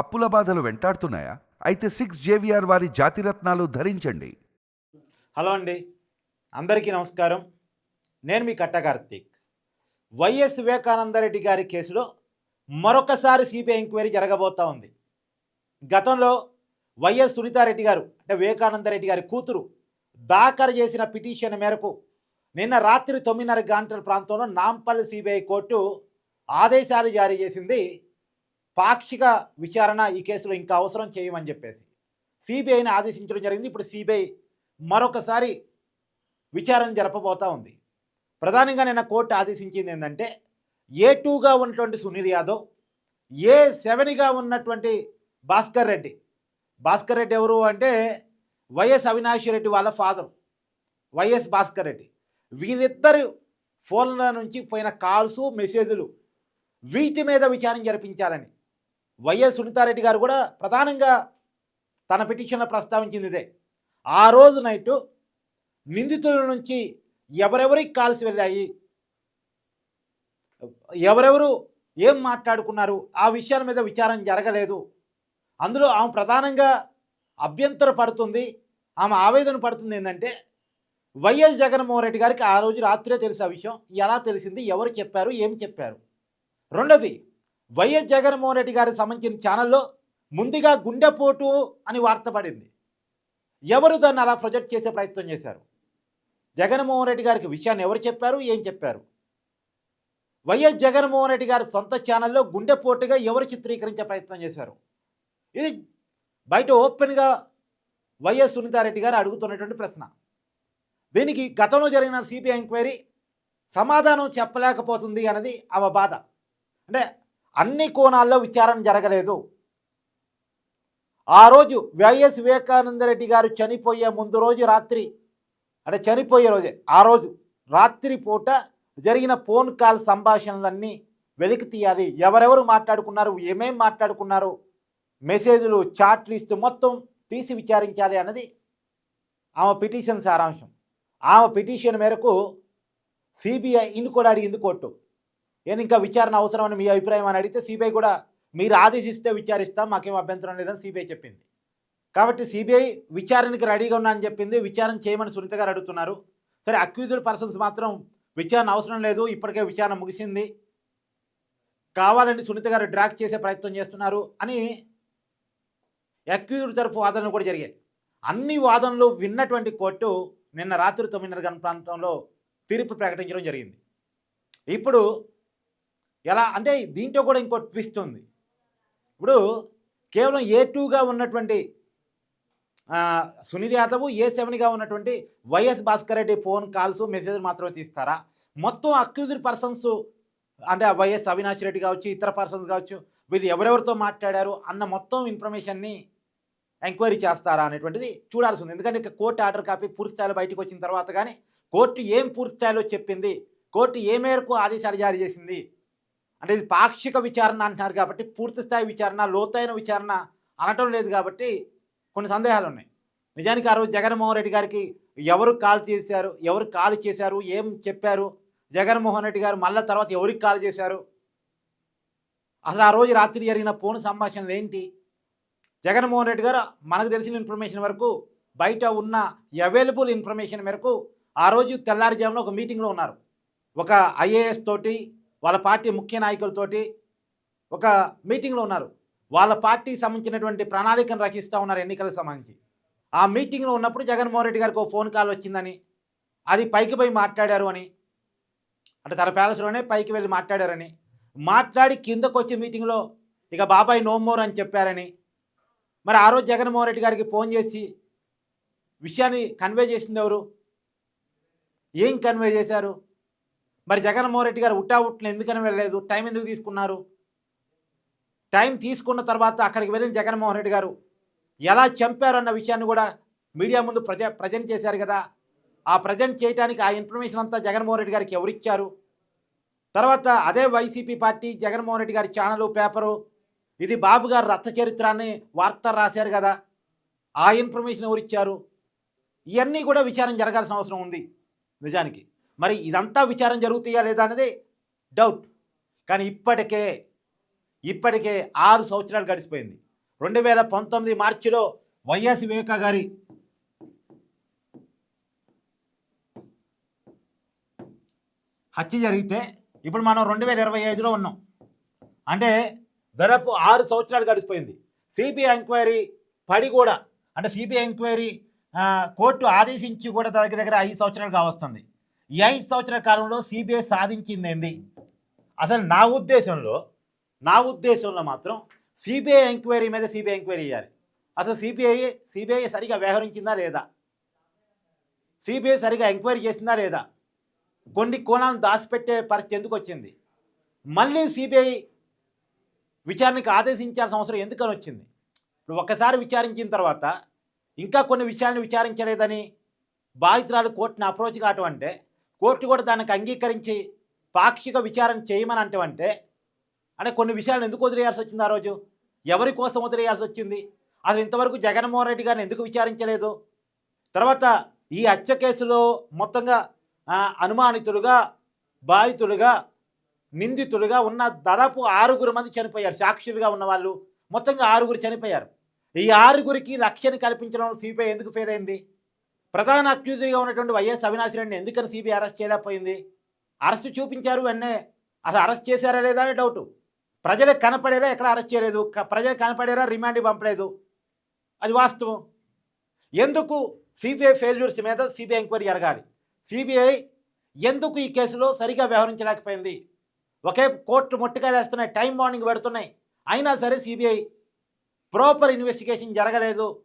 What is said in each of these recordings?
అప్పుల బాధలు వెంటాడుతున్నాయా? అయితే సిక్స్ జేవిఆర్ వారి జాతిరత్నాలు ధరించండి. హలో అండి. అందరికీ నమస్కారం. నేను మీ కట్ట కార్తీక్. వైఎస్ వివేకానందరెడ్డి గారి కేసులో మరొకసారి సిబిఐ ఎంక్వైరీ జరగబోతా ఉంది. గతంలో వైఎస్ సునీతారెడ్డి గారు అంటే వివేకానందరెడ్డి గారి కూతురు దాఖలు చేసిన పిటిషన్ మేరకు నిన్న రాత్రి తొమ్మిదిన్నర గంటల ప్రాంతంలో నాంపల్లి సిబిఐ కోర్టు ఆదేశాలు జారీ చేసింది పాక్షిక విచారణ ఈ కేసులో ఇంకా అవసరం చేయమని చెప్పేసి సిబిఐని ఆదేశించడం జరిగింది. ఇప్పుడు సిబిఐ మరొకసారి విచారణ జరపబోతా ఉంది. ప్రధానంగా నిన్న కోర్టు ఆదేశించింది ఏంటంటే ఏ టూగా ఉన్నటువంటి సునీల్ యాదవ్ ఏ సెవెన్గా ఉన్నటువంటి భాస్కర్ రెడ్డి. భాస్కర్ రెడ్డి ఎవరు అంటే వైఎస్ అవినాష్ రెడ్డి వాళ్ళ ఫాదర్ వైఎస్ భాస్కర్ రెడ్డి. వీరిద్దరు ఫోన్ల నుంచి పోయిన కాల్స్ మెసేజ్లు వీటి మీద విచారణ జరిపించాలని వైఎస్ సునీతారెడ్డి గారు కూడా ప్రధానంగా తన పిటిషన్లో ప్రస్తావించింది ఇదే ఆ రోజు నైటు నిందితుల నుంచి ఎవరెవరికి కాల్సి వెళ్ళాయి? ఎవరెవరు ఏం మాట్లాడుకున్నారు? ఆ విషయాల మీద విచారణ జరగలేదు. అందులో ఆమె ప్రధానంగా అభ్యంతర పడుతుంది. ఆమె ఆవేదన పడుతుంది ఏంటంటే వైఎస్ జగన్మోహన్ రెడ్డి గారికి ఆ రోజు రాత్రే తెలిసి ఆ విషయం. ఎలా తెలిసింది? ఎవరు చెప్పారు? ఏం చెప్పారు? రెండోది వైఎస్ జగన్మోహన్ రెడ్డి గారికి సంబంధించిన ఛానల్లో ముందుగా గుండెపోటు అని వార్త పడింది. ఎవరు దాన్ని అలా ప్రొజెక్ట్ చేసే ప్రయత్నం చేశారు? జగన్మోహన్ రెడ్డి గారికి విషయాన్ని ఎవరు చెప్పారు? ఏం చెప్పారు? వైఎస్ జగన్మోహన్ రెడ్డి గారి సొంత ఛానల్లో గుండెపోటుగా ఎవరు చిత్రీకరించే ప్రయత్నం చేశారు? ఇది బయట ఓపెన్గా వైఎస్ సునీతారెడ్డి గారు అడుగుతున్నటువంటి ప్రశ్న. దీనికి గతంలో జరిగిన సిబిఐ ఎంక్వైరీ సమాధానం చెప్పలేకపోతుంది అన్నది ఆమె బాధ. అంటే అన్ని కోణాల్లో విచారణ జరగలేదు. ఆ రోజు వైఎస్ వివేకానందరెడ్డి గారు చనిపోయే ముందు రోజు రాత్రి అంటే చనిపోయే రోజే ఆ రోజు రాత్రి పూట జరిగిన ఫోన్ కాల్ సంభాషణలన్నీ వెలికి తీయాలి. ఎవరెవరు మాట్లాడుకున్నారు ఏమేం మాట్లాడుకున్నారు మెసేజ్లు చాట్ లిస్ట్ మొత్తం తీసి విచారించాలి అన్నది ఆమె పిటిషన్ సారాంశం. ఆమె పిటిషన్ మేరకు సిబిఐ ఇన్ని కూడా అడిగింది కోర్టు. నేను ఇంకా విచారణ అవసరమని మీ అభిప్రాయం అని అడిగితే సిబిఐ కూడా మీరు ఆదేశిస్తే విచారిస్తాం మాకేం అభ్యంతరం లేదని సిబిఐ చెప్పింది. కాబట్టి సిబిఐ విచారణకి రెడీగా ఉన్నా అని చెప్పింది విచారణ చేయమని సునీత గారు అడుగుతున్నారు. సరే అక్యూజ్డ్ పర్సన్స్ మాత్రం విచారణ అవసరం లేదు ఇప్పటికే విచారణ ముగిసింది. కావాలని సునీత గారు డ్రాక్ చేసే ప్రయత్నం చేస్తున్నారు అని అక్యూజ్డ్ తరపు వాదనలు కూడా జరిగాయి. అన్ని వాదనలు విన్నటువంటి కోర్టు నిన్న రాత్రి తొమ్మిదిన్నర గంట ప్రాంతంలో తీర్పు ప్రకటించడం జరిగింది. ఇప్పుడు ఎలా? అంటే దీంట్లో కూడా ఇంకో ట్విస్ట్ ఉంది. ఇప్పుడు కేవలం ఏ టూగా ఉన్నటువంటి సునీల్ యాదవ్ ఏ సెవెన్గా ఉన్నటువంటి YS Bhaskar Reddy phone calls message మాత్రమే తీస్తారా? మొత్తం అక్యూజ్డ్ పర్సన్స్ అంటే వైఎస్ అవినాష్ రెడ్డి కావచ్చు ఇతర పర్సన్స్ కావచ్చు వీళ్ళు ఎవరెవరితో మాట్లాడారు అన్న మొత్తం ఇన్ఫర్మేషన్ని ఎంక్వైరీ చేస్తారా అనేటువంటిది చూడాల్సి ఉంది. ఎందుకంటే ఇక కోర్టు ఆర్డర్ కాపీ పూర్తి స్థాయిలో బయటకు వచ్చిన తర్వాత కానీ కోర్టు ఏం పూర్తి స్థాయిలో చెప్పింది కోర్టు ఏ మేరకు ఆదేశాలు జారీ చేసింది అంటే ఇది పాక్షిక విచారణ అంటున్నారు కాబట్టి పూర్తి స్థాయి విచారణ లోతైన విచారణ అనటం లేదు కాబట్టి కొన్ని సందేహాలు ఉన్నాయి. నిజానికి ఆ రోజు జగన్మోహన్ రెడ్డి గారికి ఎవరు కాల్ చేశారు ఎవరు కాల్ చేశారు ఏం చెప్పారు? జగన్మోహన్ రెడ్డి గారు మళ్ళీ తర్వాత ఎవరికి కాల్ చేశారు? అసలు ఆ రోజు రాత్రి జరిగిన ఫోన్ సంభాషణలు ఏంటి? జగన్మోహన్ రెడ్డి గారు మనకు తెలిసిన ఇన్ఫర్మేషన్ వరకు బయట ఉన్న అవైలబుల్ ఇన్ఫర్మేషన్ మేరకు ఆ రోజు తెల్లారుజామున ఒక మీటింగ్లో ఉన్నారు. ఒక ఐఏఎస్ తోటి వాళ్ళ పార్టీ ముఖ్య నాయకులతోటి ఒక మీటింగ్లో ఉన్నారు. వాళ్ళ పార్టీకి సంబంధించినటువంటి ప్రణాళికను రచిస్తూ ఉన్నారు ఎన్నికలకు సంబంధించి. ఆ మీటింగ్లో ఉన్నప్పుడు జగన్మోహన్ రెడ్డి గారికి ఒక ఫోన్ కాల్ వచ్చిందని అది పైకి పోయి మాట్లాడారు అని అంటే తన ప్యాలెస్లోనే పైకి వెళ్ళి మాట్లాడారని మాట్లాడి కిందకు వచ్చే మీటింగ్లో ఇక బాబాయ్ నో మోర్ అని చెప్పారని మరి ఆ రోజు జగన్మోహన్ రెడ్డి గారికి ఫోన్ చేసి విషయాన్ని కన్వే చేసింది ఎవరు? ఏం కన్వే చేశారు? మరి జగన్మోహన్ రెడ్డి గారు ఉట్టా ఉట్టిన ఎందుకని వెళ్ళలేదు? టైం ఎందుకు తీసుకున్నారు? టైం తీసుకున్న తర్వాత అక్కడికి వెళ్ళిన జగన్మోహన్ రెడ్డి గారు ఎలా చంపారు అన్న విషయాన్ని కూడా మీడియా ముందు ప్రజ ప్రజెంట్ చేశారు కదా. ఆ ప్రజెంట్ చేయడానికి ఆ ఇన్ఫర్మేషన్ అంతా జగన్మోహన్ రెడ్డి గారికి ఎవరిచ్చారు తర్వాత అదే వైసీపీ పార్టీ జగన్మోహన్ రెడ్డి గారి ఛానలు పేపరు ఇది బాబు గారు రచ్చ చరిత్రాన్ని వార్త రాశారు కదా. ఆ ఇన్ఫర్మేషన్ ఎవరిచ్చారు ఇవన్నీ కూడా విచారం జరగాల్సిన అవసరం ఉంది నిజానికి. మరి ఇదంతా విచారం జరుగుతాయా లేదా అనేది డౌట్ కానీ ఇప్పటికే ఇప్పటికే ఆరు సంవత్సరాలు గడిచిపోయింది. రెండు వేల పంతొమ్మిది మార్చిలో వైఎస్ వివేకా గారి హత్య జరిగితే ఇప్పుడు మనం రెండు వేల ఇరవై ఐదులో ఉన్నాం. అంటే దాదాపు ఆరు సంవత్సరాలు గడిచిపోయింది. సిబిఐ ఎంక్వైరీ పడి కూడా అంటే సిబిఐ ఎంక్వైరీ కోర్టు ఆదేశించి కూడా దగ్గర దగ్గర ఐదు సంవత్సరాలు కావస్తుంది. ఈ ఐదు సంవత్సరాల కాలంలో సిబిఐ సాధించింది ఏంది అసలు నా ఉద్దేశంలో నా ఉద్దేశంలో మాత్రం సిబిఐ ఎంక్వైరీ మీద సిబిఐ ఎంక్వైరీ చేయాలి. అసలు సిబిఐ సిబిఐ సరిగా వ్యవహరించిందా లేదా? సిబిఐ సరిగా ఎంక్వైరీ చేసిందా లేదా? కొన్ని కోణాలను దాచిపెట్టే పరిస్థితి ఎందుకు వచ్చింది? మళ్ళీ సిబిఐ విచారణకు ఆదేశించాల్సిన అవసరం ఎందుకని వచ్చింది? ఇప్పుడు ఒక్కసారి విచారించిన తర్వాత ఇంకా కొన్ని విషయాలను విచారించలేదని బాధితురాలు కోర్టును అప్రోచ్ కావటం అంటే కోర్టు కూడా దానికి అంగీకరించి పాక్షిక విచారణ చేయమని అంటే అంటే కొన్ని విషయాలను ఎందుకు వదిలేయాల్సి వచ్చింది ఆ రోజు? ఎవరి కోసం వదిలేయాల్సి వచ్చింది? అసలు ఇంతవరకు జగన్మోహన్ రెడ్డి గారిని ఎందుకు విచారించలేదు? తర్వాత ఈ హత్య కేసులో మొత్తంగా అనుమానితులుగా బాధితులుగా నిందితులుగా ఉన్న దాదాపు ఆరుగురు మంది చనిపోయారు. సాక్షులుగా ఉన్న వాళ్ళు మొత్తంగా ఆరుగురు చనిపోయారు. ఈ ఆరుగురికి రక్షణ కల్పించడం సిబిఐ ఎందుకు ఫెయిల్ అయింది? ప్రధాన అక్యూజ్గా ఉన్నటువంటి వైఎస్ అవినాష్ రెడ్డిని ఎందుకని సిబిఐ అరెస్ట్ చేయలేకపోయింది? అరెస్ట్ చూపించారు వెన్నే అసలు అరెస్ట్ చేశారా లేదా అనే డౌట్ ప్రజలకు కనపడేలా ఎక్కడ అరెస్ట్ చేయలేదు. ప్రజలకు కనపడేలా రిమాండ్ పంపలేదు. అది వాస్తవం. ఎందుకు సిబిఐ ఫెయిల్యూర్స్ మీద సిబిఐ ఎంక్వైరీ జరగాలి? సిబిఐ ఎందుకు ఈ కేసులో సరిగా వ్యవహరించలేకపోయింది? ఒకే కోర్టు మొట్టికాయలు టైం మార్నింగ్ పెడుతున్నాయి. అయినా సరే సిబిఐ ప్రాపర్ ఇన్వెస్టిగేషన్ జరగలేదు.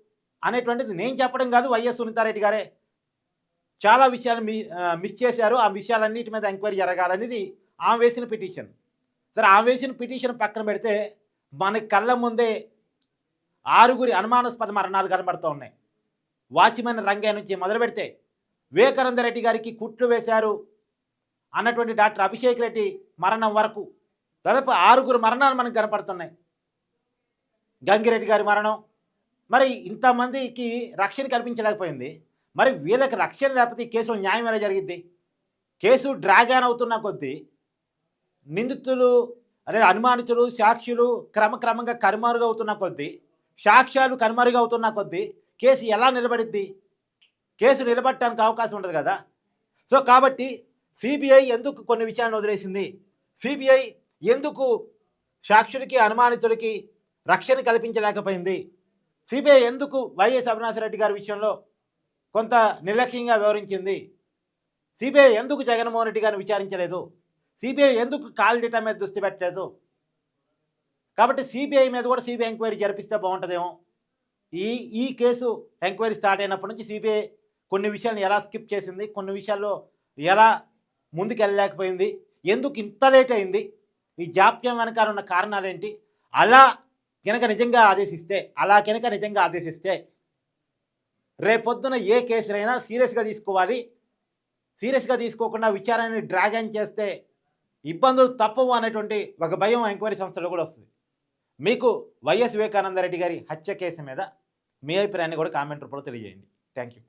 అనేటువంటిది నేను చెప్పడం కాదు వైఎస్ సునీతారెడ్డి గారే. చాలా విషయాలు మిస్ చేశారు. ఆ విషయాలన్నిటి మీద ఎంక్వైరీ జరగాలనేది ఆమె వేసిన పిటిషన్. సరే ఆమె వేసిన పిటిషన్ పక్కన పెడితే మన కళ్ళ ముందే ఆరుగురి అనుమానాస్పద మరణాలు కనబడుతూ ఉన్నాయి. వాచ్మెన్ రంగే నుంచి మొదలు పెడితే వివేకానంద రెడ్డి గారికి కుట్లు వేశారు అన్నటువంటి డాక్టర్ అభిషేక్ రెడ్డి మరణం వరకు. దాదాపు ఆరుగురు మరణాలు మనకు కనపడుతున్నాయి. గంగిరెడ్డి గారి మరణం మరి ఇంతమందికి రక్షణ కల్పించలేకపోయింది. మరి వీళ్ళకి రక్షణ లేకపోతే ఈ కేసులో న్యాయం ఎలా జరిగిద్ది? కేసు డ్రాగాన్ అవుతున్న కొద్దీ నిందితులు అదే అనుమానితులు సాక్షులు క్రమక్రమంగా కనుమరుగు అవుతున్న కొద్దీ సాక్ష్యాలు కనుమరుగు అవుతున్న కొద్దీ కేసు ఎలా నిలబడిద్ది? కేసు నిలబడటానికి అవకాశం ఉండదు కదా. సో కాబట్టి సిబిఐ ఎందుకు కొన్ని విషయాలను వదిలేసింది? సిబిఐ ఎందుకు సాక్షులకి అనుమానితులకి రక్షణ కల్పించలేకపోయింది? సిబిఐ ఎందుకు వైఎస్ అవినాశరెడ్డి గారి విషయంలో కొంత నిర్లక్ష్యంగా వివరించింది సిబిఐ ఎందుకు జగన్మోహన్ రెడ్డి గారిని విచారించలేదు? సిబిఐ ఎందుకు కాల్ డేటా మీద దృష్టి పెట్టలేదు? కాబట్టి సిబిఐ మీద కూడా సిబిఐ ఎంక్వైరీ జరిపిస్తే బాగుంటుందేమో. ఈ ఈ కేసు ఎంక్వైరీ స్టార్ట్ అయినప్పటి నుంచి సిబిఐ కొన్ని విషయాలను ఎలా స్కిప్ చేసింది? కొన్ని విషయాల్లో ఎలా ముందుకు వెళ్ళలేకపోయింది ఎందుకు ఇంత లేట్ అయింది? ఈ జాప్యం వెనకాల ఉన్న కారణాలు ఏంటి అలా కనుక నిజంగా ఆదేశిస్తే అలా కనుక నిజంగా ఆదేశిస్తే రేపొద్దున ఏ కేసులైనా సీరియస్గా తీసుకోవాలి. సీరియస్గా తీసుకోకుండా విచారాన్ని డ్రాగన్ చేస్తే ఇబ్బందులు తప్పవు అనేటువంటి ఒక భయం ఎంక్వైరీ సంస్థలో కూడా వస్తుంది. మీకు వైఎస్ వివేకానంద రెడ్డి గారి హత్య కేసు మీద మీ అభిప్రాయాన్ని కూడా కామెంట్ రూపంలో తెలియజేయండి. Thank you